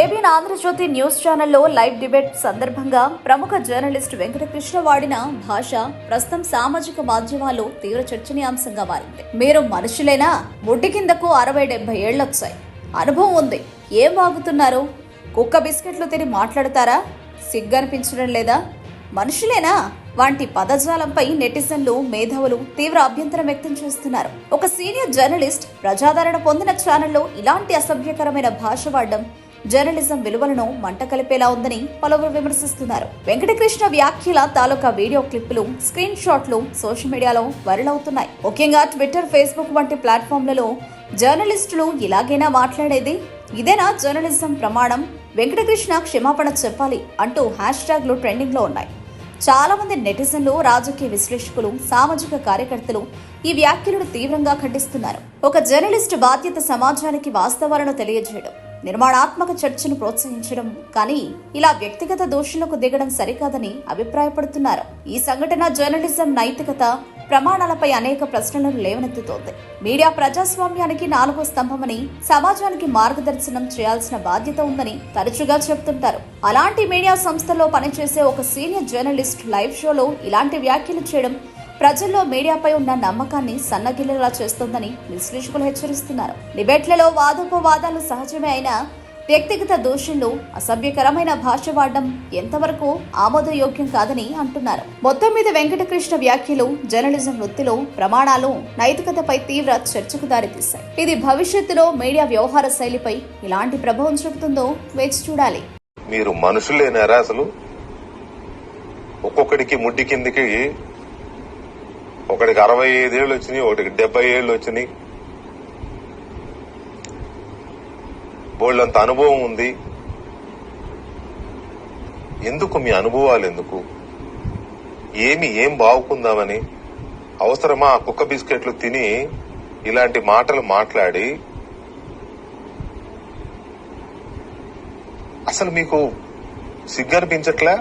ABN Andhrajyothi news ఛానల్లో live debate సందర్భంగా ప్రముఖ జర్నలిస్ట్ వెంకటకృష్ణ వాడిన భాష ప్రస్తుతం సామాజిక మాధ్యమాల్లో తీవ్ర చర్చనీయాంశంగా మారింది. మీరు మనుషులేనా? ముడ్డి కిందకు అరవై డెబ్బై ఏళ్ళొచ్చాయి. అనుభవం ఉంది. ఏం వాగుతున్నారు? కుక్క బిస్కెట్లు తిని మాట్లాడతారా? సిగ్గనిపించడం లేదా? మనుషులేనా? వంటి పదజాలంపై నెటిజన్లు మేధావులు తీవ్ర అభ్యంతరం వ్యక్తం చేస్తున్నారు. ఒక సీనియర్ జర్నలిస్ట్ ప్రజాదరణ పొందిన ఛానల్లో ఇలాంటి అసభ్యకరమైన భాష వాడడం జర్నలిజం విలువలను మంట కలిపేలా ఉందని పలువురు విమర్శిస్తున్నారు. వెంకటకృష్ణ వ్యాఖ్యల తాలూకా వీడియో క్లిప్పులు స్క్రీన్ షాట్లు సోషల్ మీడియాలో వైరల్ అవుతున్నాయి. ముఖ్యంగా ట్విట్టర్ ఫేస్బుక్ వంటి ప్లాట్ఫామ్లలో జర్నలిస్టులు ఇలాగైనా మాట్లాడేది ఇదేనా జర్నలిజం ప్రమాణం? వెంకటకృష్ణ క్షమాపణ చెప్పాలి అంటూ హ్యాష్ ట్యాగ్లు ట్రెండింగ్లో ఉన్నాయి. చాలా మంది నెటిజన్లు రాజకీయ విశ్లేషకులు సామాజిక కార్యకర్తలు ఈ వ్యాఖ్యలను తీవ్రంగా ఖండిస్తున్నారు. ఒక జర్నలిస్ట్ బాధ్యత సమాజానికి వాస్తవాలను తెలియజేయడం. నిర్మాణాత్మక చర్చను ప్రోత్సహించడం. కానీ ఇలా వ్యక్తిగత దోషులకు దిగడం సరికాదని అభిప్రాయపడుతున్నారు. ఈ సంఘటన జర్నలిజం నైతికత ప్రమాణాలపై అనేక ప్రశ్నలను లేవనెత్తుతోంది. మీడియా ప్రజాస్వామ్యానికి నాలుగో స్తంభమని సమాజానికి మార్గదర్శనం చేయాల్సిన బాధ్యత ఉందని తరచుగా చెప్తుంటారు. అలాంటి మీడియా సంస్థలో పనిచేసే ఒక సీనియర్ జర్నలిస్ట్ లైవ్ షోలో ఇలాంటి వ్యాఖ్యలు చేయడం ప్రజల్లో మీడియాపై ఉన్న నమ్మకాన్ని సన్నగిల్లేలా చేస్తోందని విశ్లేషకులు హెచ్చరిస్తున్నారు. డిబేట్లలో వాదోపవాదాలు సహజమే అయినా వ్యక్తిగత దోషులు అసభ్యకరమైన భాష వాడడం ఎంతవరకు ఆమోదయోగ్యం కాదని అంటున్నారు. మొత్తం మీద వెంకటకృష్ణ వ్యాఖ్యలు జర్నలిజం వృత్తిలో ప్రమాణాలు నైతికతపై తీవ్ర చర్చకు దారితీశాయి. ఇది భవిష్యత్తులో మీడియా వ్యవహార శైలిపై ఎలాంటి ప్రభావం చూపుతుందో వేచి చూడాలి. మీరు మనుషులేనారా అసలు? ఒక్కొక్కడికి ముడ్డి కిందికి ఒకటికి అరవై ఐదేళ్ళు వచ్చినాయి ఒకటికి డెబ్బై ఏళ్ళు వచ్చినాయి. బోళ్ళంత అనుభవం ఉంది. ఎందుకు మీ అనుభవాలు ఎందుకు? ఏమి ఏం బాగుకుందామని? అవసరమా ఆ కుక్క బిస్కెట్లు తిని ఇలాంటి మాటలు మాట్లాడి? అసలు మీకు సిగ్గనిపించట్లే?